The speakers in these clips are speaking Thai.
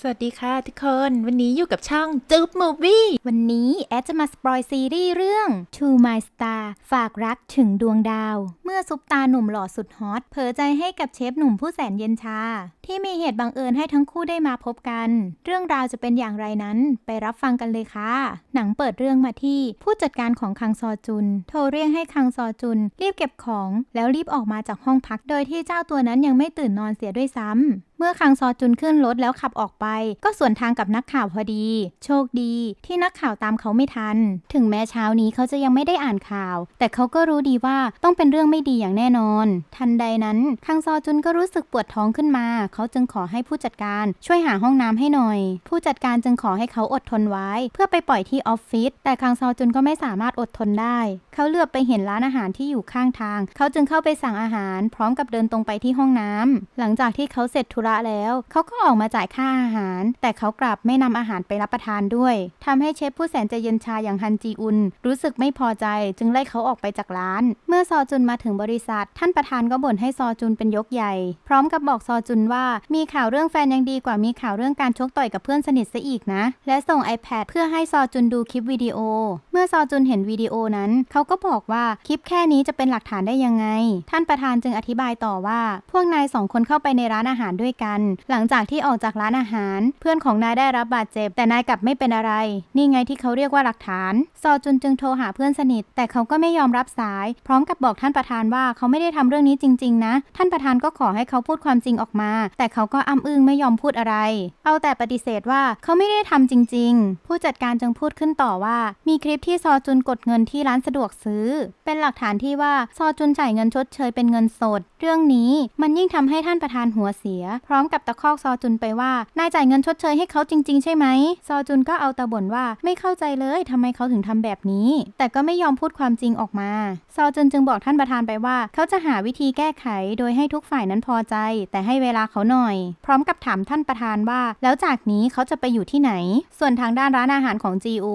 สวัสดีค่ะทุกคน วันนี้อยู่กับช่องจุ๊บมูวี่วันนี้แอดจะมาสปอยซีรีส์เรื่อง To My Star ฝากรักถึงดวงดาว เมื่อซุปตาหนุ่มหล่อสุดฮอตเผยใจให้กับเชฟหนุ่มผู้แสนเย็นชา ที่มีเหตุบังเอิญให้ทั้งคู่ได้มาพบกัน เรื่องราวจะเป็นอย่างไรนั้นไปรับฟังกันเลยค่ะ หนังเปิดเรื่องมาที่ผู้จัดการของคังซอจุน โทรเรียกให้คังซอจุน รีบเก็บของ แล้วรีบออกมาจากห้องพัก โดยที่เจ้าตัวนั้นยังไม่ตื่นนอนเสียด้วยซ้ำเมื่อคังซอจุนขึ้นรถแล้วขับออกไป ก็สวนทางกับนักข่าวพอดี โชคดีที่นักข่าวตามเขาไม่ทัน ถึงแม้เช้านี้เขาจะยังไม่ได้อ่านข่าว แต่เขาก็รู้ดีว่าต้องเป็นเรื่องไม่ดีอย่างแน่นอน ทันใดนั้นคังซอจุนก็รู้สึกปวดท้องขึ้นมา เขาจึงขอให้ผู้จัดการช่วยหาห้องน้ำให้หน่อย ผู้จัดการจึงขอให้เขาอดทนไว้ เพื่อไปปล่อยที่ออฟฟิศแต่คังซอจุนก็ไม่สามารถอดทนได้ เขาเหลือบไปเห็นร้านอาหารที่อยู่ข้างทาง เขาจึงเข้าไปสั่งอาหาร พร้อมกับเดินตรงไปที่ห้องน้ำหลังจากที่เขาเสร็จธุระแล้ว เขาก็ออกมาจ่ายค่าอาหาร แต่เขากลับไม่นำอาหารไปรับประทานด้วยทำให้เชฟผู้แสนใจเย็นชาอย่างฮันจีอุน รู้สึกไม่พอใจจึงไล่เขาออกไปจากร้าน เมื่อซอจุนมาถึงบริษัท ท่านประธานก็บ่นให้ซอจุนเป็นยกใหญ่ พร้อมกับบอกซอจุนว่ามีข่าวเรื่องแฟนยังดีกว่ามีข่าวเรื่องการชกต่อยกับเพื่อนสนิทซะอีกนะ และส่ง iPad เพื่อให้ซอจุนดูคลิปวิดีโอ เมื่อซอจุนเห็นวิดีโอนั้น เขาก็บอกว่าคลิปแค่นี้จะเป็นหลักฐานได้ยังไง ท่านประธานจึงอธิบายต่อว่า พวกนายสองคนเข้าไปในร้านอาหารด้วยกัน หลังจากที่ออกจากร้านอาหาร เพื่อนของนายได้รับบาดเจ็บ แต่นายกลับไม่เป็นอะไร นี่ไงที่เขาเรียกว่าหลักฐาน ซอจุนจึงโทรหาเพื่อนสนิท แต่เขาก็ไม่ยอมรับสาย พร้อมกับบอกท่านประธานว่าเขาไม่ได้ทำเรื่องนี้จริง ๆ นะ ท่านประธานก็ขอให้เขาพูดความจริงออกมา แต่เขาก็อ้ำอึ้งไม่ยอมพูดอะไร เอาแต่ปฏิเสธว่าเขาไม่ได้ทำจริง ๆ ผู้จัดการจึงพูดขึ้นต่อว่า มีคลิปที่ซอจุนกดเงินที่ร้านสะดวกซื้อ เป็นหลักฐานที่ว่าซอจุนจ่ายเงินชดเชยเป็นเงินสด เรื่องนี้มันยิ่งทำให้ท่านประธานหัวเสียพร้อมกับตะคอกซอจุนไปว่านายจ่ายเงินชดเชยให้เขาจริง ๆ ใช่ไหม ซอจุนก็เอาต่บ่นว่าไม่เข้าใจเลยทำไมเขาถึงทำแบบนี้ แต่ก็ไม่ยอมพูดความจริงออกมา ซอจุนจึงบอกท่านประธานไปว่า เขาจะหาวิธีแก้ไขโดยให้ทุกฝ่ายนั้นพอใจ แต่ให้เวลาเขาหน่อย พร้อมกับถามท่านประธานว่า แล้วจากนี้เขาจะไปอยู่ที่ไหน ส่วนทางด้านร้านอาหารของ GU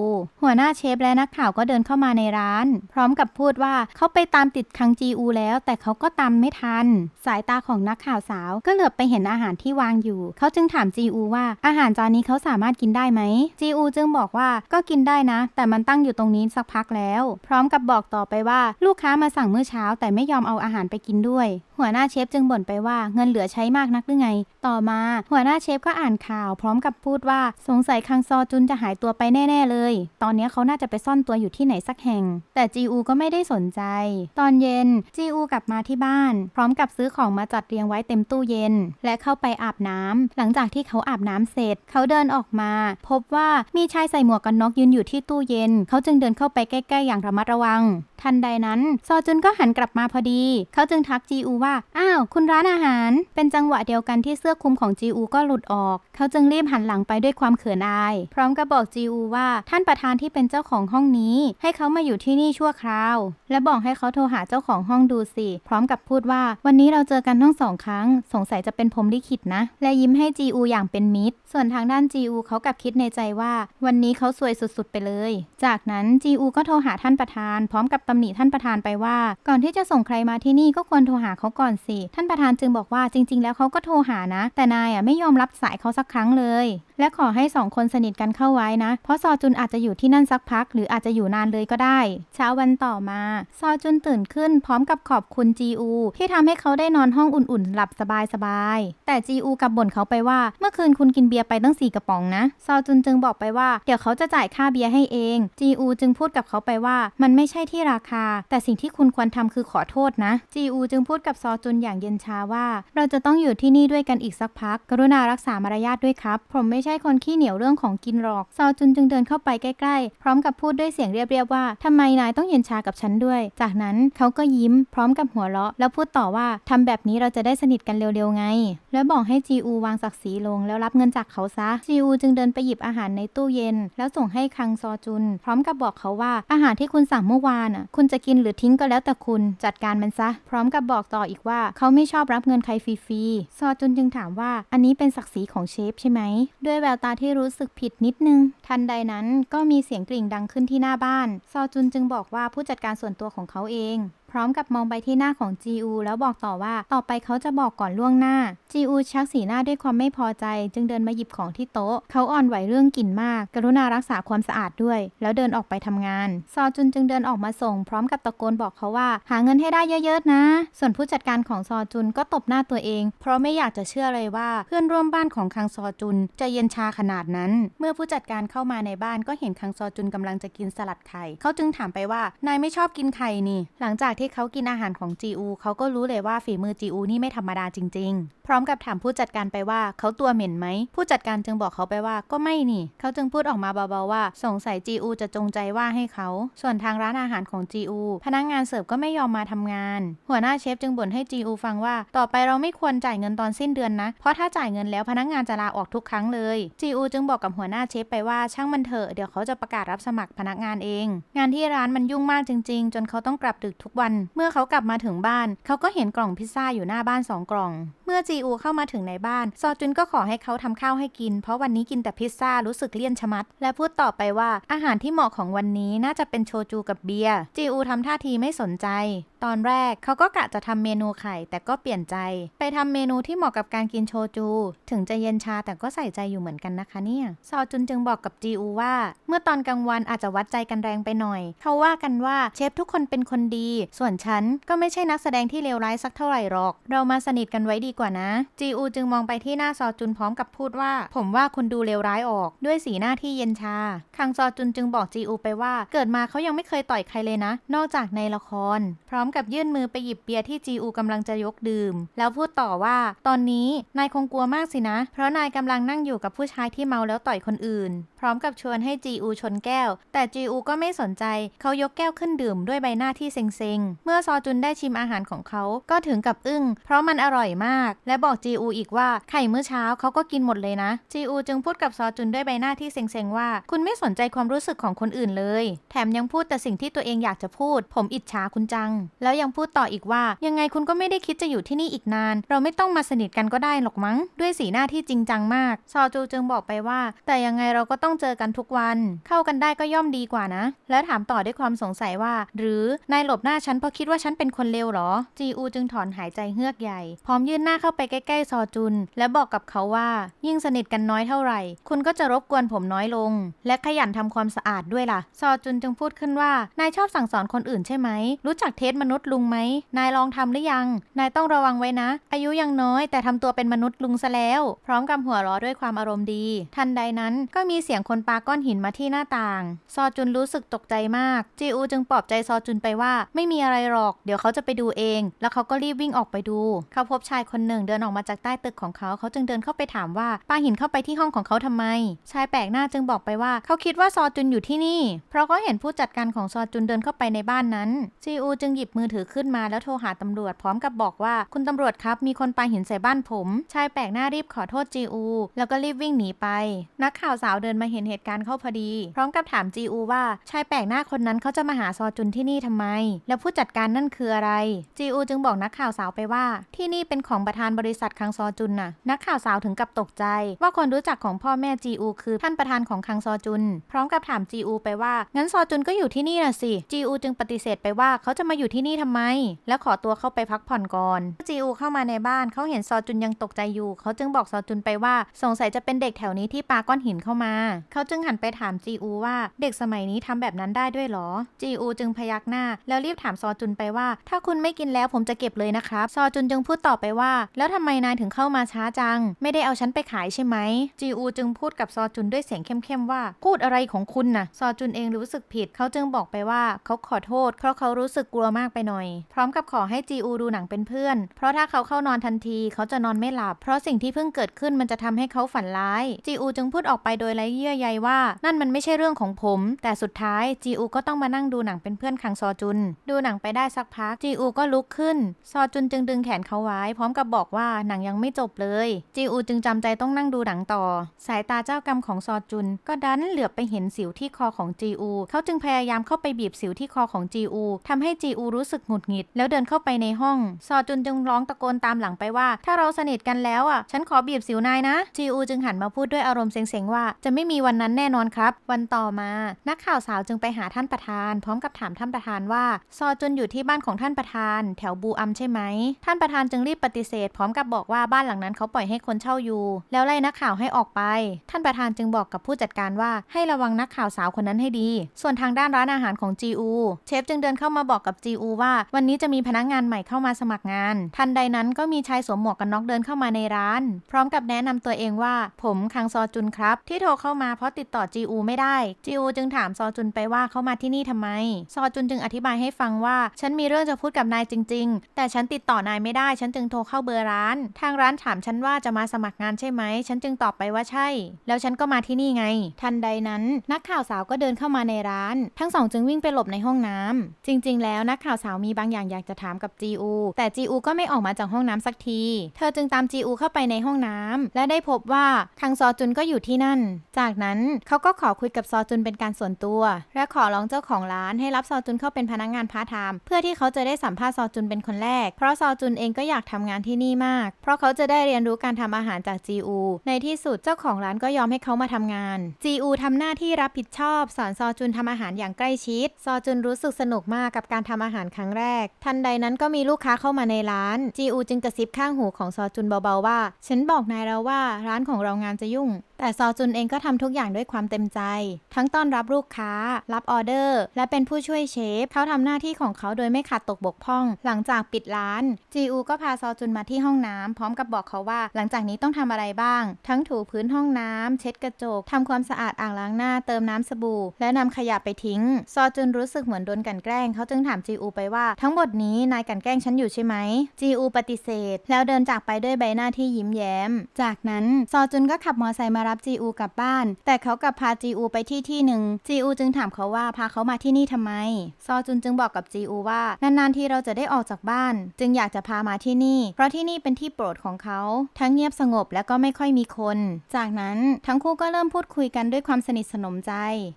หัวหน้าเชฟและนักข่าวก็เดินเข้ามาในร้าน พร้อมกับพูดว่าเขาไปตามติดคัง GU แล้ว แต่เขาก็ตามไม่ทัน สายตาของนักข่าวสาวก็เหลือบไปเห็นอาหารที่วางอยู่ เขาจึงถามจีอูว่าอาหารจานนี้เขาสามารถกินได้ไหมจีอูจึงบอกว่าก็กินได้นะ แต่มันตั้งอยู่ตรงนี้สักพักแล้ว พร้อมกับบอกต่อไปว่า ลูกค้ามาสั่งมื้อเช้า แต่ไม่ยอมเอาอาหารไปกินด้วย หัวหน้าเชฟจึงบ่นไปว่าเงินเหลือใช้มากนักหรือไง ต่อมาหัวหน้าเชฟก็อ่านข่าว พร้อมกับพูดว่าสงสัยคังซอจุนจะหายตัวไปแน่ ๆ เลย ตอนนี้เขาน่าจะไปซ่อนตัวอยู่ที่ไหนสักแห่ง แต่จีอูก็ไม่ได้สนใจ ตอนเย็นจีอูกลับมาที่บ้าน พร้อมกับซื้อของมาจัดเรียงไว้เต็มตู้เย็น และเข้าไปอาบน้ำหลังจากที่เขาอาบน้ำเสร็จ เขาเดินออกมา พบว่ามีชายใส่หมวกกันน็อกยืนอยู่ที่ตู้เย็น เขาจึงเดินเข้าไปใกล้ ๆ อย่างระมัดระวัง ทันใดนั้น ซอจุนก็หันกลับมาพอดี เขาจึงทักจีอูว่าอ้าวคุณร้านอาหาร เป็นจังหวะเดียวกันที่เสื้อคลุมของจีอูก็หลุดออก เขาจึงรีบหันหลังไปด้วยความเขินอาย พร้อมกับบอกจีอูว่าท่านประธานที่เป็นเจ้าของห้องนี้ ให้เขามาอยู่ที่นี่ชั่วคราว และบอกให้เขาโทรหาเจ้าของห้องดูสิ พร้อมกับพูดว่า วันนี้เราเจอกันทั้งสองครั้ง สงสัยจะเป็นพรมลิขิตนะ และยิ้มให้จีอูอย่างเป็นมิตร ส่วนทางด้านจีอูเขากลับคิดในใจว่า วันนี้เขาสวยสุดๆไปเลย จากนั้นจีอูก็โทรหาท่านประธาน พร้อมกับตำหนิท่านประธานไปว่า ก่อนที่จะส่งใครมาที่นี่ก็ควรโทรหาเขาก่อนสิ ท่านประธานจึงบอกว่าจริง ๆ แล้วเขาก็โทรหานะ แต่นายอะไม่ยอมรับสายเขาสักครั้งเลย และขอให้สองคนสนิทกันเข้าไว้นะ เพราะซอจุนอาจจะอยู่ที่นั่นสักพัก หรืออาจจะอยู่นานเลยก็ได้ เช้าวันต่อมา ซอจุนตื่นขึ้นพร้อมกับขอบคุณจีอูที่ทำให้เขาได้นอนห้องอุ่นๆ หลับสบายๆ แต่จีอูกลับบ่นเขาไปว่า เมื่อคืนคุณกินเบียร์ไปตั้งสี่กระป๋องนะ ซอจุนจึงบอกไปว่าเดี๋ยวเขาจะจ่ายค่าเบียร์ให้เอง จีอูจึงพูดกับเขาไปว่า มันไม่ใช่ที่ราคา แต่สิ่งที่คุณควรทำคือขอโทษนะ จีอูจึงพูดกับซอจุนอย่างเย็นชาว่า เราจะต้องอยู่ที่นี่ด้วยกันอีกสักพัก กรุณารักษามารยาทด้วยครับ ผมไม่ใช่คนขี้เหนียวเรื่องของกินหรอก ซอจุนจึงเดินเข้าไปใกล้ๆ พร้อมกับพูดด้วยเสียงเรียบๆว่าทำไมนายต้องเย็นชากับฉันด้วย จากนั้นเขาก็ยิ้มพร้อมกับหัวเราะ แล้วพูดต่อว่าทำแบบนี้เราจะได้สนิทกันเร็วๆไง แล้วบอกให้จีอูวางศักดิ์ศรีลง แล้วรับเงินจากเขาซะจีอูจึงเดินไปหยิบอาหารในตู้เย็น แล้วส่งให้คังซอจุน พร้อมกับบอกเขาว่าอาหารที่คุณสั่งเมื่อวานอะคุณจะกินหรือทิ้งก็แล้วแต่คุณจัดการมันซะ พร้อมกับบอกต่ออีกว่าเขาไม่ชอบรับเงินใครฟรีๆ ซอจุนจึงถามว่าอันนี้เป็นศักดิ์ศรีของเชฟใช่ไหม ด้วยแววตาที่รู้สึกผิดนิดนึง ทันใดนั้นก็มีเสียงกริ่งดังขึ้นที่หน้าบ้าน ซอจุนจึงบอกว่าผู้จัดการส่วนตัวของเขาเอง พร้อมกับมองไปที่หน้าของจีอูแล้วบอกต่อว่าต่อไปเขาจะบอกก่อนล่วงหน้าจีอูชักสีหน้าด้วยความไม่พอใจ จึงเดินมาหยิบของที่โต๊ะ เขาอ่อนไหวเรื่องกลิ่นมาก กรุณารักษาความสะอาดด้วย แล้วเดินออกไปทำงาน ซอจุนจึงเดินออกมาส่ง พร้อมกับตะโกนบอกเขาว่า หาเงินให้ได้เยอะๆนะ ส่วนผู้จัดการของซอจุนก็ตบหน้าตัวเอง เพราะไม่อยากจะเชื่อเลยว่าเพื่อนร่วมบ้านของคังซอจุนจะเย็นชาขนาดนั้น เมื่อผู้จัดการเข้ามาในบ้านก็เห็นคังซอจุนกำลังจะกินสลัดไข่เขาจึงถามไปว่านายไม่ชอบกินไข่นี่ หลังจากที่เขากินอาหารของจีอูเขาก็รู้เลยว่าฝีมือจีอูนี่ไม่ธรรมดาจริง ๆ พร้อมกับถามผู้จัดการไปว่าเขาตัวเหม็นไหม ผู้จัดการจึงบอกเขาไปว่าก็ไม่นี่ เขาจึงพูดออกมาเบาๆว่าสงสัยจีอูจะจงใจว่าให้เขา ส่วนทางร้านอาหารของจีอูพนักงานเสิร์ฟก็ไม่ยอมมาทำงาน หัวหน้าเชฟจึงบ่นให้จีอูฟังว่า ต่อไปเราไม่ควรจ่ายเงินตอนสิ้นเดือนนะ เพราะถ้าจ่ายเงินแล้วพนักงานจะลาออกทุกครั้งเลยจีอูจึงบอกกับหัวหน้าเชฟไปว่าช่างมันเถอะเดี๋ยวเขาจะประกาศรับสมัครพนักงานเอง งานที่ร้านมันยุ่งมากจริง ๆ จนเขาต้องกลับดึกทุกวันเมื่อเขากลับมาถึงบ้าน เขาก็เห็นกล่องพิซซ่าอยู่หน้าบ้านสองกล่อง เมื่อจีอูเข้ามาถึงในบ้าน ซอจุนก็ขอให้เขาทำข้าวให้กิน เพราะวันนี้กินแต่พิซซ่ารู้สึกเลี่ยนชะมัด และพูดต่อไปว่าอาหารที่เหมาะของวันนี้น่าจะเป็นโชจูกับเบียร์จีอูทำท่าทีไม่สนใจ ตอนแรกเขาก็กะจะทำเมนูไข่แต่ก็เปลี่ยนใจ ไปทำเมนูที่เหมาะกับการกินโชจู ถึงจะเย็นชาแต่ก็ใส่ใจอยู่เหมือนกันนะคะเนี่ย ซอจุนจึงบอกกับจีอูว่า เมื่อตอนกลางวันอาจจะวัดใจกันแรงไปหน่อยเขาว่ากันว่าเชฟทุกคนเป็นคนดีส่วนฉันก็ไม่ใช่นักแสดงที่เลวร้ายสักเท่าไหร่หรอก เรามาสนิทกันไว้ดีกว่านะ จีอูจึงมองไปที่หน้าซอจุนพร้อมกับพูดว่า ผมว่าคุณดูเลวร้ายออก ด้วยสีหน้าที่เย็นชา คังซอจุนจึงบอกจีอูไปว่า เกิดมาเขายังไม่เคยต่อยใครเลยนะ นอกจากในละคร พร้อมกับยื่นมือไปหยิบเบียร์ที่จีอูกำลังจะยกดื่ม แล้วพูดต่อว่า ตอนนี้นายคงกลัวมากสินะ เพราะนายกำลังนั่งอยู่กับผู้ชายที่เมาแล้วต่อยคนอื่น พร้อมกับชวนให้จีอูชนแก้ว แต่จีอูก็ไม่สนใจ เขายกแก้วขึ้นดื่มด้วยใบหน้าที่เซ็งๆ เมื่อซอจุนได้ชิมอาหารของเขาก็ถึงกับอึ้ง เพราะมันอร่อยมาก และบอกจีอูอีกว่าไข่เมื่อเช้าเขาก็กินหมดเลยนะ จีอูจึงพูดกับซอจุนด้วยใบหน้าที่เซ็งๆว่า คุณไม่สนใจความรู้สึกของคนอื่นเลย แถมยังพูดแต่สิ่งที่ตัวเองอยากจะพูด ผมอิจฉาคุณจัง แล้วยังพูดต่ออีกว่า ยังไงคุณก็ไม่ได้คิดจะอยู่ที่นี่อีกนาน เราไม่ต้องมาสนิทกันก็ได้หรอกมั้ง ด้วยสีหน้าที่จริงจังมาก ซอจูจึงบอกไปว่า แต่ยังไงเราก็ต้องเจอกันทุกวัน เข้ากันได้ก็ย่อมดีกว่านะ และถามต่อด้วยความสงสัยว่า หรือนายหลบหน้าฉันเพราะคิดว่าฉันเป็นคนเลวเหรอ จีอูจึงถอนหายใจเฮือกใหญ่ พร้อมยื่นหน้าเข้าไปใกล้ ๆ ซอจุน และบอกกับเขาว่า ยิ่งสนิทกันน้อยเท่าไหร่ คุณก็จะรบกวนผมน้อยลง และขยันทำความสะอาดด้วยล่ะ ซอจุนจึงพูดขึ้นว่านายชอบสั่งสอนคนอื่นใช่ไหม รู้จักเทสมนุษย์ลุงไหม นายลองทำหรือยัง นายต้องระวังไว้นะ อายุยังน้อยแต่ทำตัวเป็นมนุษย์ลุงซะแล้ว พร้อมกับหัวเราะด้วยความอารมณ์ดี ทันใดนั้นก็มีเสียงคนปาก้อนหินมาที่หน้าต่าง ซอจุนรู้สึกตกใจมาก จีอูจึงปลอบใจซอจุนไปว่า ไม่มีอะไรหรอก เดี๋ยวเขาจะไปดูเอง แล้วเขาก็รีบวิ่งออกไปดู เขาพบชายคนหนึ่งเดินออกมาจากใต้ตึกของเขา เขาจึงเดินเข้าไปถามว่าปาหินเข้าไปที่ห้องของเขาทำไม ชายแปลกหน้าจึงบอกไปว่า เขาคิดว่าซอจุนอยู่ที่นี่ เพราะเขาเห็นผู้จัดการของซอจุนเดินเข้าไปในบ้านนั้น จีอูจึงหยิบมือถือขึ้นมาแล้วโทรหาตำรวจพร้อมกับบอกว่าคุณตำรวจครับมีคนปาหินใส่บ้านผม ชายแปลกหน้ารีบขอโทษจีอู แล้วก็รีบวิ่งหนีไป นักข่าวสาวเดินมาเห็นเหตุการณ์เข้าพอดี พร้อมกับถามจีอูว่าชายแปลกหน้าคนนั้นเขาจะมาหาซอจุนที่นี่ทำไม แล้วผู้จัดการนั่นคืออะไร จีอูจึงบอกนักข่าวสาวไปว่า ที่นี่เป็นของประธานบริษัทคังซอจุนน่ะ นักข่าวสาวถึงกับตกใจ ว่าคนรู้จักของพ่อแม่จีอูคือท่านประธานของคังซอจุน พร้อมกับถามจีอูไปว่า งั้นซอจุนก็อยู่ที่นี่น่ะสิ จีอูจึงปฏิเสธไปว่าเขาจะมาอยู่ที่นี่ทำไม และขอตัวเข้าไปพักผ่อนก่อนจีอูเข้ามาในบ้านเขาเห็นซอจุนยังตกใจอยู่ เขาจึงบอกซอจุนไปว่าสงสัยจะเป็นเด็กแถวนี้ที่ปาก้อนหินเข้ามาเขาจึงหันไปถามจีอูว่าเด็กสมัยนี้ทำแบบนั้นได้ด้วยเหรอ จีอูจึงพยักหน้า แล้วรีบถามซอจุนไปว่า ถ้าคุณไม่กินแล้วผมจะเก็บเลยนะครับ ซอจุนจึงพูดต่อไปว่า แล้วทำไมนายถึงเข้ามาช้าจัง ไม่ได้เอาฉันไปขายใช่ไหม จีอูจึงพูดกับซอจุนด้วยเสียงเข้มๆว่า พูดอะไรของคุณน่ะ ซอจุนเองรู้สึกผิด เขาจึงบอกไปว่าเขาขอโทษ เพราะเขารู้สึกกลัวมากไปหน่อย พร้อมกับขอให้จีอูดูหนังเป็นเพื่อน เพราะถ้าเขาเข้านอนทันทีเขาจะนอนไม่หลับ เพราะสิ่งที่เพิ่งเกิดขึ้นมันจะทำให้เขาฝันร้าย จีอูจึงพูดออกไปโดยไร้เยื่อใยว่า นั่นมันไม่ใช่เรื่องของผม แต่สุดท้ายจีอูก็ต้องมานั่งดูหนังเป็นเพื่อนคังซอจุน ดูหนังไปได้สักพักจีอูก็ลุกขึ้น ซอจุนจึงดึงแขนเขาไว้ พร้อมกับบอกว่าหนังยังไม่จบเลยจีอูจึงจำใจต้องนั่งดูหนังต่อ สายตาเจ้ากรรมของซอจุน ก็ดันเหลือบไปเห็นสิวที่คอของจีอูเขาจึงพยายามเข้าไปบีบสิวที่คอของจีอูทำให้จีอูรู้สึกหงุดหงิด แล้วเดินเข้าไปในห้อง ซอจุนจึงร้องตะโกนตามหลังไปว่า ถ้าเราสนิทกันแล้วอะ ฉันขอบีบสิวนายนะ จีอูจึงหันมาพูดด้วยอารมณ์เซ็งๆว่าจะไม่มีมีวันนั้นแน่นอนครับ วันต่อมา นักข่าวสาวจึงไปหาท่านประธาน พร้อมกับถามท่านประธานว่า ซอจุนอยู่ที่บ้านของท่านประธาน แถวบูอัมใช่ไหม ท่านประธานจึงรีบปฏิเสธ พร้อมกับบอกว่าบ้านหลังนั้นเขาปล่อยให้คนเช่าอยู่ แล้วไล่นักข่าวให้ออกไป ท่านประธานจึงบอกกับผู้จัดการว่าให้ระวังนักข่าวสาวคนนั้นให้ดี ส่วนทางด้านร้านอาหารของจีอูเชฟจึงเดินเข้ามาบอกกับจีอูว่าวันนี้จะมีพนักงานใหม่เข้ามาสมัครงาน ทันใดนั้นก็มีชายสวมหมวกกันน็อกเดินเข้ามาในร้าน พร้อมกับแนะนำตัวเองว่า ผมคังซอจุนครับ ที่โทรเข้ามาเพราะติดต่อจีอูไม่ได้ จีอูจึงถามซอจุนไปว่าเขามาที่นี่ทำไม ซอจุนจึงอธิบายให้ฟังว่า ฉันมีเรื่องจะพูดกับนายจริง ๆ แต่ฉันติดต่อนายไม่ได้ ฉันจึงโทรเข้าเบอร์ร้าน ทางร้านถามฉันว่าจะมาสมัครงานใช่ไหม ฉันจึงตอบไปว่าใช่ แล้วฉันก็มาที่นี่ไง ทันใดนั้นนักข่าวสาวก็เดินเข้ามาในร้าน ทั้งสองจึงวิ่งไปหลบในห้องน้ำจริง ๆ แล้วนักข่าวสาวมีบางอย่างอยากจะถามกับจีอูแต่จีอูก็ไม่ออกมาจากห้องน้ำสักที เธอจึงตามจีอูเข้าไปในห้องน้ำและได้พบว่าทางซอจุนก็อยู่ที่นั่น จากนั้นเขาก็ขอคุยกับซอจุนเป็นการส่วนตัว และขอร้องเจ้าของร้านให้รับซอจุนเข้าเป็นพนักงานพาร์ทไทม์เพื่อที่เขาจะได้สัมภาษณ์ซอจุนเป็นคนแรก เพราะซอจุนเองก็อยากทำงานที่นี่มาก เพราะเขาจะได้เรียนรู้การทำอาหารจากจีอูในที่สุดเจ้าของร้านก็ยอมให้เขามาทำงานจีอูทำหน้าที่รับผิดชอบสอนซอจุนทำอาหารอย่างใกล้ชิด ซอจุนรู้สึกสนุกมากกับการทำอาหารครั้งแรก ทันใดนั้นก็มีลูกค้าเข้ามาในร้านจีอูจึงกระซิบข้างหูของซอจุนเบาๆว่า ฉันบอกนายแล้วว่าร้านของเรางานจะยุ่ง แต่ซอจุนเองก็ทำทุกอย่างด้วยความเต็มใจ ทั้งต้อนรับลูกค้า รับออเดอร์ และเป็นผู้ช่วยเชฟเขาทำหน้าที่ของเขาโดยไม่ขาดตกบกพร่อง หลังจากปิดร้าน จีอูก็พาซอจุนมาที่ห้องน้ำพร้อมกับบอกเขาว่า หลังจากนี้ต้องทำอะไรบ้าง ทั้งถูพื้นห้องน้ำเช็ดกระจกทำความสะอาดอ่างล้างหน้าเติมน้ำสบู่ และนำขยะไปทิ้ง ซอจุนรู้สึกเหมือนโดนกันแกล้งเขาจึงถามจีอูไปว่าทั้งหมดนี้นายกันแกล้งฉันอยู่ใช่ไหมจีอูปฏิเสธ แล้วเดินจากไปด้วยใบหน้าที่ยิ้มแย้ม จากนั้นซอจุนก็ขับมอเตอร์ไซค์มารับจีอูกลับบ้าน แต่เขากลับพาจีอูไปที่ที่หนึ่งจีอูจึงถามเขาว่าพาเขามาที่นี่ทำไม ซอจุนจึงบอกกับจีอูว่านานๆที่เราจะได้ออกจากบ้าน จึงอยากจะพามาที่นี่ เพราะที่นี่เป็นที่โปรดของเขา ทั้งเงียบสงบและก็ไม่ค่อยมีคน จากนั้นทั้งคู่ก็เริ่มพูดคุยกันด้วยความสนิทสนมใจ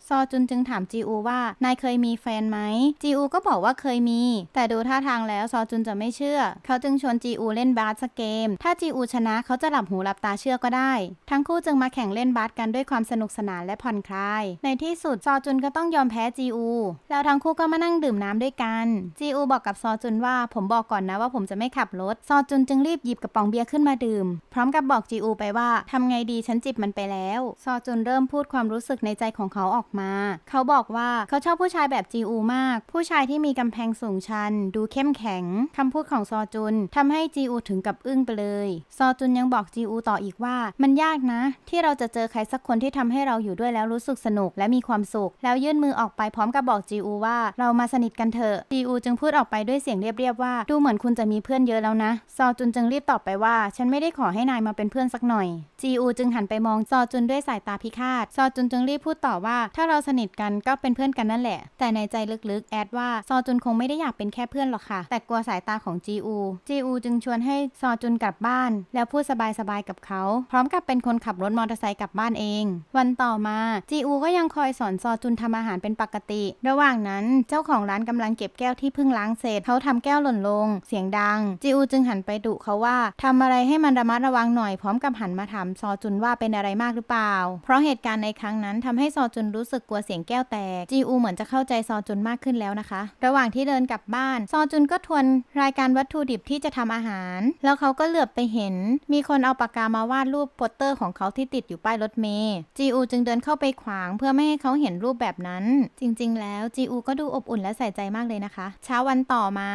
ซอจุนจึงถามจีอูว่านายเคยมีแฟนไหมจีอูก็บอกว่าเคยมี แต่ดูท่าทางแล้วซอจุนจะไม่เชื่อ เขาจึงชวนจีอูเล่นบาสเกม ถ้าจีอูชนะเขาจะหลับหูหลับตาเชื่อก็ได้ ทั้งคู่จึงมาแข่งเล่นบาสกันด้วยความสนุกสนานและผ่อนคลาย ในที่สุดซอจุนก็ต้องยอมแพ้จีอูแล้วทั้งคู่ก็มานั่งดื่มน้ำด้วยกันจีอูบอกกับซอจุนว่าผมบอกก่อนนะว่าผมจะไม่ขับรถ ซอจุนจึงรีบหยิบกระป๋องเบียร์ขึ้นมาดื่ม พร้อมกับบอกจีอูไปว่าทำไงดีฉันจิบมันไปแล้ว ซอจุนเริ่มพูดความรู้สึกในใจของเขาออกมา เขาบอกว่าเขาชอบผู้ชายแบบจีอูมาก ผู้ชายที่มีกำแพงสูงชัน ดูเข้มแข็งคำพูดของซอจุนทำให้จีอูถึงกับอึ้งไปเลย ซอจุนยังบอกจีอูต่ออีกว่า มันยากนะ ที่เราจะเจอใครสักคนที่ทำให้เราอยู่ด้วยแล้วรู้สึกสนุกและมีความสุข แล้วยื่นมือออกไปพร้อมกับบอกจีอูว่าเรามาสนิทกันเถอะจีอูจึงพูดออกไปด้วยเสียงเรียบๆว่าดูเหมือนคุณจะมีเพื่อนเยอะแล้วนะ ซอจุนจึงรีบตอบไปว่า ฉันไม่ได้ขอให้นายมาเป็นเพื่อนสักหน่อย จีอูจึงหันไปมองซอจุนด้วยสายตาพิฆาต ซอจุนจึงรีบพูดต่อว่า ถ้าเราสนิทกันก็เป็นเพื่อนกันนั่นแหละ แต่ในใจลึกๆ แอดว่าซอจุนคงไม่ได้อยากเป็นแค่เพื่อนหรอกค่ะ แต่กลัวสายตาของจีอู จีอูจึงชวนให้ซอจุนกลับบ้าน แล้วพูดสบายๆกับเขา พร้อมกับเป็นคนขับรถมอเตอร์ไซค์กลับบ้านเอง วันต่อมาจีอูก็ยังคอยสอนซอจุนทำอาหารเป็นปกติ ระหว่างนั้นเจ้าของร้านกำลังเก็บแก้วที่เพิ่งล้างเสร็จเขาทำแก้วหล่นลง เสียงดัง จีอูจึงหันไปดุเขาว่าทำอะไรให้มันระมัดระวังหน่อยพร้อมกับหันมาถามซอจุนว่าเป็นอะไรมากหรือเปล่า เพราะเหตุการณ์ในครั้งนั้นทำให้ซอจุนรู้สึกกลัวเสียงแก้วแตกจีอูเหมือนจะเข้าใจซอจุนมากขึ้นแล้วนะคะ ระหว่างที่เดินกลับบ้าน ซอจุนก็ทวนรายการวัตถุดิบที่จะทำอาหาร แล้วเขาก็เหลือบไปเห็น มีคนเอาปากกามาวาดรูปโปสเตอร์ของเขาที่ติดอยู่ป้ายรถเมล์จีอูจึงเดินเข้าไปขวางเพื่อไม่ให้เขาเห็นรูปแบบนั้น จริง ๆ แล้วจีอูก็ดูอบอุ่นและใส่ใจมากเลยนะคะ เช้าวันต่อมา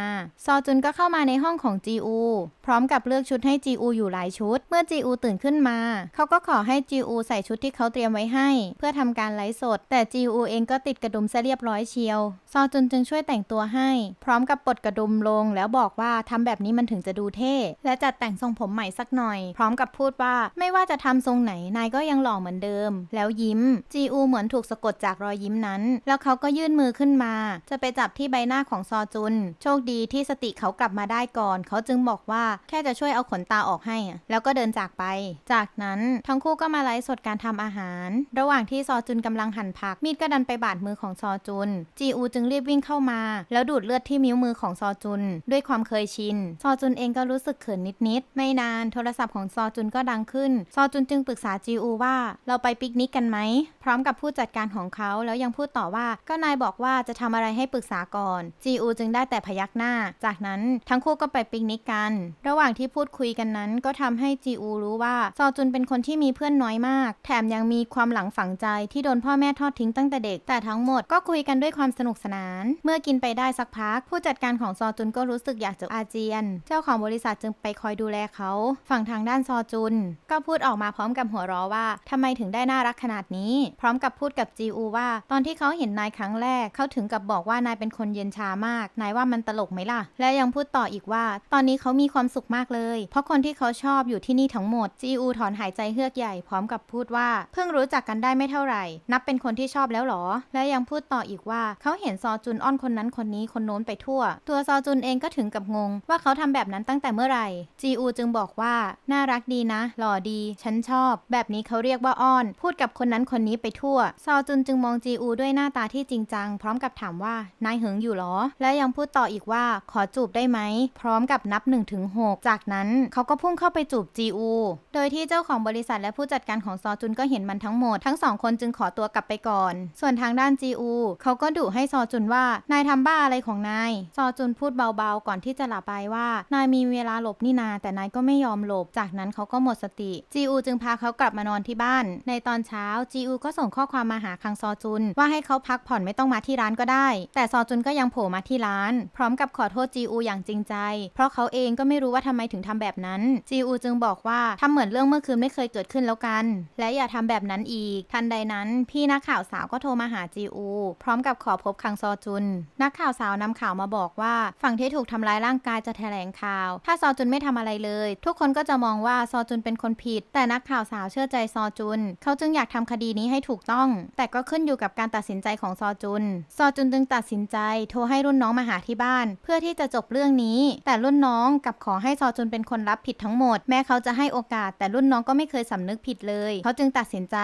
ซอจุนก็เข้ามาในห้องของจีอูพร้อมกับเลือกชุดให้จีอูอยู่หลายชุด เมื่อจีอูตื่นขึ้นมา เขาก็ขอให้จีอูใส่ชุดที่เขาเตรียมไว้ให้ เพื่อทำการไลฟ์สด แต่จีอูเองก็ติดกระดุมซะเรียบร้อยเชียว ซอจุนจึงช่วยแต่งตัวให้ พร้อมกับปลดกระดุมลง แล้วบอกว่าทำแบบนี้มันถึงจะดูเท่ และจัดแต่งทรงผมใหม่สักหน่อย พร้อมกับพูดว่าไม่ว่าจะทำทรงไหนนายก็ยังหล่อเหมือนเดิม แล้วยิ้ม จีอูเหมือนถูกสะกดจากรอยยิ้มนั้น แล้วเขาก็ยื่นมือขึ้นมา จะไปจับที่ใบหน้าของซอจุน โชคดีที่สติเขากลับมาได้ก่อน เขาจึงบอกว่าแค่จะช่วยเอาขนตาออกให้ แล้วก็เดินจากไป จากนั้นทั้งคู่ก็มาไลฟ์สดการทำอาหาร ระหว่างที่ซอจุนกำลังหั่นผัก มีดก็ดันไปบาดมือของซอจุน จีอูจึงรีบวิ่งเข้ามา แล้วดูดเลือดที่มิ้วมือของซอจุน ด้วยความเคยชิน ซอจุนเองก็รู้สึกเขินนิดๆ ไม่นานโทรศัพท์ของซอจุนก็ดังขึ้น ซอจุนจึงปรึกษาจีจีอูว่าเราไปปิกนิกกันไหม พร้อมกับผู้จัดการของเขาแล้วยังพูดต่อว่าก็นายบอกว่าจะทำอะไรให้ปรึกษาก่อนจีอูจึงได้แต่พยักหน้า จากนั้นทั้งคู่ก็ไปปิกนิกกัน ระหว่างที่พูดคุยกันนั้น ก็ทำให้จีอูรู้ว่าซอจุนเป็นคนที่มีเพื่อนน้อยมาก แถมยังมีความหลังฝังใจที่โดนพ่อแม่ทอดทิ้งตั้งแต่เด็ก แต่ทั้งหมดก็คุยกันด้วยความสนุกสนาน เมื่อกินไปได้สักพัก ผู้จัดการของซอจุนก็รู้สึกอยากจะอาเจียน เจ้าของบริษัทจึงไปคอยดูแลเขา ฝั่งทางด้านซอจุน ก็พูดออกมาพร้อมกับหัวเราะว่าทำไมถึงได้น่ารักขนาดนี้ พร้อมกับพูดกับจีอูว่า ตอนที่เขาเห็นนายครั้งแรกเขาถึงกับบอกว่านายเป็นคนเย็นชามาก นายว่ามันตลกไหมล่ะ และยังพูดต่ออีกว่า ตอนนี้เขามีความสุขมากเลย เพราะคนที่เขาชอบอยู่ที่นี่ทั้งหมดจีอูถอนหายใจเฮือกใหญ่พร้อมกับพูดว่า เพิ่งรู้จักกันได้ไม่เท่าไหร่ นับเป็นคนที่ชอบแล้วหรอ และยังพูดต่ออีกว่าเขาเห็นซอจุนอ้อนคนนั้นคนนี้คนโน้นไปทั่ว ตัวซอจุนเองก็ถึงกับงง ว่าเขาทำแบบนั้นตั้งแต่เมื่อไหร่จีอูจึงบอกว่าน่ารักดีนะ หล่อดี ฉันชอบ แบบนี้เขาเรียกว่าอ้อน พูดกับคนนั้นคนนี้ไปทั่ว ซอจุนจึงมองจีอูด้วยหน้าตาที่จริงจัง พร้อมกับถามว่านายหึงอยู่หรอ และยังพูดต่ออีกว่าขอจูบได้ไหม พร้อมกับนับ1นถึงหจากนั้นเขาก็พุ่งเข้าไปจูบจีอู โดยที่เจ้าของบริษัทและผู้จัดการของซอจุนก็เห็นมันทั้งหมด ทั้งสองคนจึงขอตัวกลับไปก่อน ส่วนทางด้านจีอูเขาก็ดุให้ซอจุนว่านายทำบ้าอะไรของนาย ซอจุนพูดเบาๆ ก่อนที่จะหลับไปว่า นายมีเวลาหลบนี่นา แต่นายก็ไม่ยอมหลบ จากนั้นเขาก็หมดสติ จีอูจึงพาเขากลับมานอนที่บ้าน ในตอนเช้าจีอูก็ส่งข้อความมาหาคังซอจุน ว่าให้เขาพักผ่อนไม่ต้องมาที่ร้านก็ได้ แต่ซอจุนก็ยังโผล่มาที่ร้าน พร้อมกับขอโทษจีอูอย่างจริงใจ เพราะเขาเองก็ไม่รู้ว่าทำไมถึงทำแบบนั้นจีอูจึงบอกว่าทำเหมือนเรื่องเมื่อคืนไม่เคยเกิดขึ้นแล้วกัน และอย่าทำแบบนั้นอีก ทันใดนั้น พี่นักข่าวสาวก็โทรมาหาจีอูพร้อมกับขอพบคังซอจุน นักข่าวสาวนำข่าวมาบอกว่า ฝั่งที่ถูกทำร้ายร่างกายจะแถลงข่าว ถ้าซอจุนไม่ทำอะไรเลย ทุกคนก็จะมองว่าซอจุนเป็นคนผิด แต่นักข่าวสาวเชื่อใจซอจุน เขาจึงอยากทำคดีนี้ให้ถูกต้อง แต่ก็ขึ้นอยู่กับการตัดสินใจของซอจุน ซอจุนจึงตัดสินใจ โทรให้รุ่นน้องมาหาที่บ้าน เพื่อที่จะจบเรื่องนี้ แต่รุ่นน้องกลับขอให้ซอจุนเป็นคนรับผิดทั้งหมด แม้เขาจะให้โอกาส แต่รุ่นน้องก็ไม่เคยสำนึกผิดเลย เขาจึงตัดสินใจ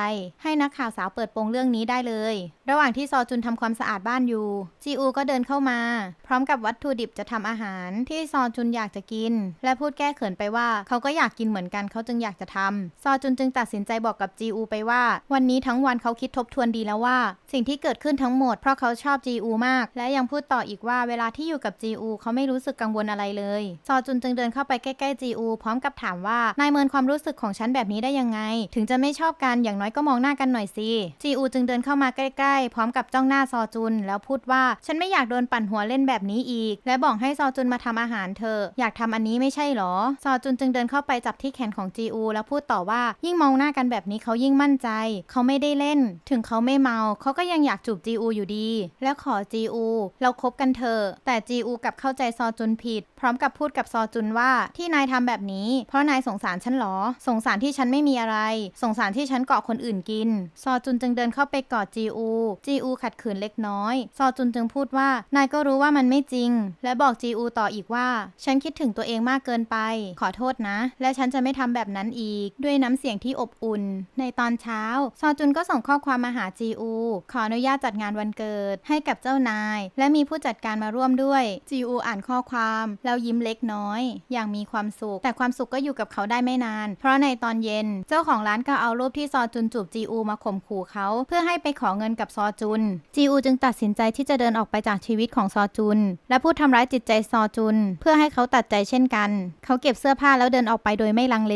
ให้นักข่าวสาวเปิดโปงเรื่องนี้ได้เลย ระหว่างที่ซอจุนทำความสะอาดบ้านอยู่ จีอูก็เดินเข้ามา พร้อมกับวัตถุดิบจะทำอาหารที่ซอจุนอยากจะกิน และพูดแก้เขินไปว่าเขาก็อยากกินเหมือนกันเขาจึงอยากจะทำซอจุนจึงตัดสินใจบอกกับจีอูไปว่า วันนี้ทั้งวันเขาคิดทบทวนดีแล้วว่า สิ่งที่เกิดขึ้นทั้งหมดเพราะเขาชอบจีอูมาก และยังพูดต่ออีกว่าเวลาที่อยู่กับจีอูเขาไม่รู้สึกกังวลอะไรเลย ซอจุนจึงเดินเข้าไปใกล้ๆจีอูพร้อมกับถามว่านายเมินความรู้สึกของฉันแบบนี้ได้ยังไง ถึงจะไม่ชอบกันอย่างน้อยก็มองหน้ากันหน่อยสิจีอูจึงเดินเข้ามาใกล้ๆ พร้อมกับจ้องหน้าซอจุน แล้วพูดว่าฉันไม่อยากโดนปั่นหัวเล่นแบบนี้อีก และบอกให้ซอจุนมาทำอาหารเธอ อยากทำอันนี้ไม่ใช่หรอ ซอจุนจึงเดินเข้าไปจับที่แขนของจีอูแล้วพูดต่อว่ายิ่งมองหน้ากันแบบนี้เขายิ่งมั่นใจ เขาไม่ได้เล่น ถึงเขาไม่เมาเขาก็ยังอยากจูบจีอูอยู่ดี แล้วขอจีอูเราคบกันเถอะแต่จีอูกลับเข้าใจซอจุนผิด พร้อมกับพูดกับซอจุนว่าที่นายทำแบบนี้ เพราะนายสงสารฉันหรอ สงสารที่ฉันไม่มีอะไร สงสารที่ฉันเกาะคนอื่นกิน ซอจุนจึงเดินเข้าไปกอดจีอูจีอูขัดขืนเล็กน้อย ซอจุนจึงพูดว่านายก็รู้ว่ามันไม่จริง และบอกจีอูต่ออีกว่า ฉันคิดถึงตัวเองมากเกินไป ขอโทษนะ และฉันจะไม่ทำแบบนั้นอีก ด้วยน้ำเสียงที่อบอุ่น ในตอนเช้า ซอจุนก็ส่งข้อความมาหาจีอู ขออนุญาตจัดงานวันเกิดให้กับเจ้านาย และมีผู้จัดการมาร่วมด้วยจีอูอ่านข้อความแล้วยิ้มเล็กน้อย อย่างมีความสุข แต่ความสุขก็อยู่กับเขาได้ไม่นาน เพราะในตอนเย็น เจ้าของร้านก็เอารูปที่ซอจุนจูบจีอูมาข่มขู่เขา เพื่อให้ไปขอเงินกับซอจุน จีอูจึงตัดสินใจที่จะเดินออกไปจากชีวิตของซอจุน และพูดทำร้ายจิตใจซอจุน เพื่อให้เขาตัดใจเช่นกัน เขาเก็บเสื้อผ้าแล้วเดินออกไปโดยไม่ลังเล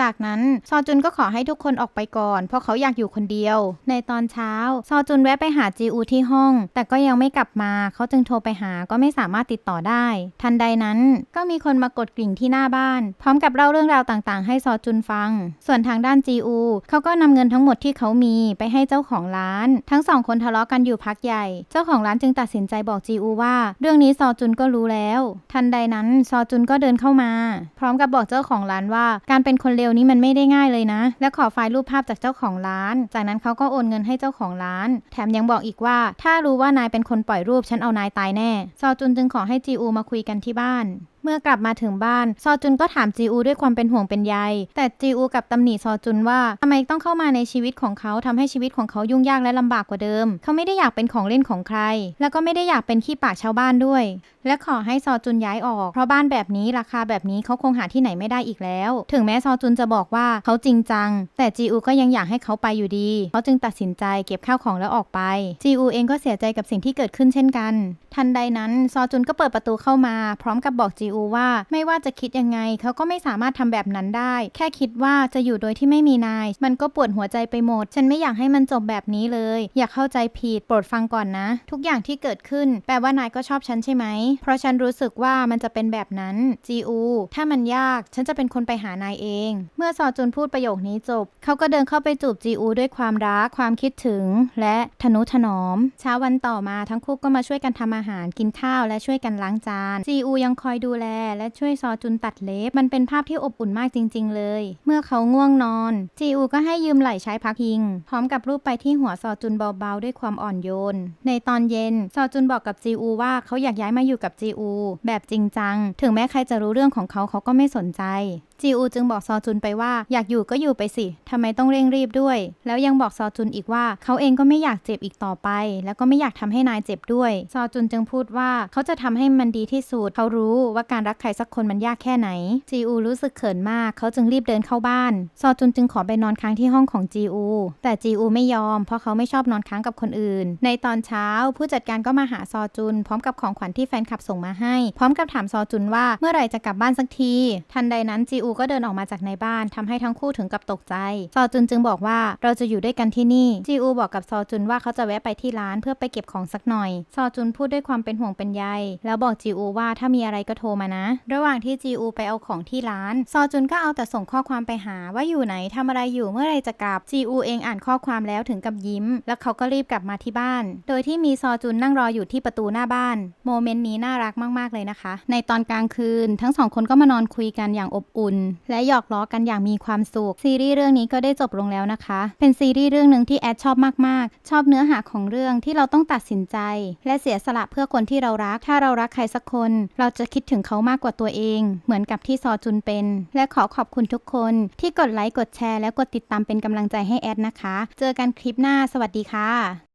จากนั้นซอจุนก็ขอให้ทุกคนออกไปก่อน เพราะเขาอยากอยู่คนเดียว ในตอนเช้า ซอจุนแวะไปหาจีอูที่ห้อง แต่ก็ยังไม่กลับมา เขาจึงโทรไปหาก็ไม่สามารถติดต่อได้ ทันใดนั้นก็มีคนมากดกริ่งที่หน้าบ้าน พร้อมกับเล่าเรื่องราวต่างๆ ให้ซอจุนฟัง ส่วนทางด้านจีอูเขาก็นำเงินทั้งหมดที่เขามีไปให้เจ้าของร้าน ทั้งสองคนทะเลาะกันอยู่พักใหญ่ เจ้าของร้านจึงตัดสินใจบอกจีอูว่า เรื่องนี้ซอจุนก็รู้แล้ว ทันใดนั้นซอจุนก็เดินเข้ามา พร้อมกับบอกเจ้าของร้านว่าการเป็นคนเลวนี้มันไม่ได้ง่ายเลยนะ และขอไฟล์รูปภาพจากเจ้าของร้าน จากนั้นเขาก็โอนเงินให้เจ้าของร้าน แถมยังบอกอีกว่า ถ้ารู้ว่านายเป็นคนปล่อยรูปฉันเอานายตายแน่ ซอจุนจึงขอให้จีอูมาคุยกันที่บ้าน เมื่อกลับมาถึงบ้าน ซอจุนก็ถามจีอูด้วยความเป็นห่วงเป็นใย แต่จีอูกลับตำหนิซอจุนว่าทำไมต้องเข้ามาในชีวิตของเขาทำให้ชีวิตของเขายุ่งยากและลำบากกว่าเดิม เขาไม่ได้อยากเป็นของเล่นของใคร แล้วก็ไม่ได้อยากเป็นขี้ปากชาวบ้านด้วย และขอให้ซอจุนย้ายออก เพราะบ้านแบบนี้ราคาแบบนี้เขาคงหาที่ไหนไม่ได้อีกแล้ว ถึงแม้ซอจุนจะบอกว่าเขาจริงจัง แต่จีอูก็ยังอยากให้เขาไปอยู่ดี เขาจึงตัดสินใจเก็บข้าวของแล้วออกไปจีอูเองก็เสียใจกับสิ่งที่เกิดขึ้นเช่นกัน ทันใดนั้นซอจุนก็เปิดประตูเข้ามา พร้อมกับบอกจีอูว่า ไม่ว่าจะคิดยังไงเขาก็ไม่สามารถทำแบบนั้นได้ แค่คิดว่าจะอยู่โดยที่ไม่มีนาย มันก็ปวดหัวใจไปหมด ฉันไม่อยากให้มันจบแบบนี้เลย อยากเข้าใจผิดโปรดฟังก่อนนะ ทุกอย่างที่เกิดขึ้น แปลว่านายก็ชอบฉันใช่ไหม เพราะฉันรู้สึกว่ามันจะเป็นแบบนั้นจีอูถ้ามันยากฉันจะเป็นคนไปหานายเอง เมื่อซอจุนพูดประโยคนี้จบเขาก็เดินเข้าไปจูบจีอูด้วยความรักความคิดถึง และทนุถนอม เช้าวันต่อมาทั้งคู่ก็มาช่วยกันทำอาหารกินข้าวและช่วยกันล้างจานจีอูยังคอยดูแล และช่วยซอจุนตัดเล็บ มันเป็นภาพที่อบอุ่นมากจริง ๆ เลย เมื่อเขาง่วงนอนจีอูก็ให้ยืมไหล่ใช้พักพิง พร้อมกับรูปไปที่หัวซอจุนเบาๆ ด้วยความอ่อนโยน ในตอนเย็น ซอจุนบอกกับจีอูว่าเขาอยากย้ายมาอยู่กับจีอูแบบจริงจัง ถึงแม้ใครจะรู้เรื่องของเขาเขาก็ไม่สนใจ จีอูจึงบอกซอจุนไปว่าอยากอยู่ก็อยู่ไปสิทำไมต้องเร่งรีบด้วย แล้วยังบอกซอจุนอีกว่าเขาเองก็ไม่อยากเจ็บอีกต่อไป แล้วก็ไม่อยากทำให้นายเจ็บด้วย ซอจุนจึงพูดว่าเขาจะทำให้มันดีที่สุดเขารู้ว่าการรักใครสักคนมันยากแค่ไหน จีอูรู้สึกเขินมาก เขาจึงรีบเดินเข้าบ้าน ซอจุนจึงขอไปนอนค้างที่ห้องของจีอู แต่จีอูไม่ยอม เพราะเขาไม่ชอบนอนค้างกับคนอื่น ในตอนเช้า ผู้จัดการก็มาหาซอจุน พร้อมกับของขวัญที่แฟนคลับส่งมาให้ พร้อมกับถามซอจุนว่าเมื่อไหร่จะกลับบ้านสักที ทันใดนั้นจีอูก็เดินออกมาจากในบ้านทำให้ทั้งคู่ถึงกับตกใจ ซอจุนจึงบอกว่าเราจะอยู่ด้วยกันที่นี่ จีอูบอกกับซอจุนว่าเขาจะแวะไปที่ร้านเพื่อไปเก็บของสักหน่อย ซอจุนพูดด้วยความเป็นห่วงเป็นใย แล้วบอกจีอูว่าถ้ามีอะไรก็โทรมานะ ระหว่างที่จีอูไปเอาของที่ร้าน ซอจุนก็เอาแต่ส่งข้อความไปหาว่าอยู่ไหนทำอะไรอยู่เมื่อไรจะกลับ จีอูเองอ่านข้อความแล้วถึงกับยิ้ม แล้วเขาก็รีบกลับมาที่บ้าน โดยที่มีซอจุนนั่งรออยู่ที่ประตูหน้าบ้าน โมเมนต์นี้น่ารักมาก ๆ เลยนะคะ ในตอนกลางคืนทั้งสองคนก็มานอนคุยกันอย่างอบอุ่นและหยอกล้อกันอย่างมีความสุข ซีรีส์เรื่องนี้ก็ได้จบลงแล้วนะคะ เป็นซีรีส์เรื่องหนึ่งที่แอดชอบมากๆ ชอบเนื้อหาของเรื่องที่เราต้องตัดสินใจ และเสียสละเพื่อคนที่เรารัก ถ้าเรารักใครสักคน เราจะคิดถึงเขามากกว่าตัวเอง เหมือนกับที่ซอจุนเป็น และขอขอบคุณทุกคน ที่กดไลค์กดแชร์ และกดติดตามเป็นกำลังใจให้แอดนะคะ เจอกันคลิปหน้าสวัสดีค่ะ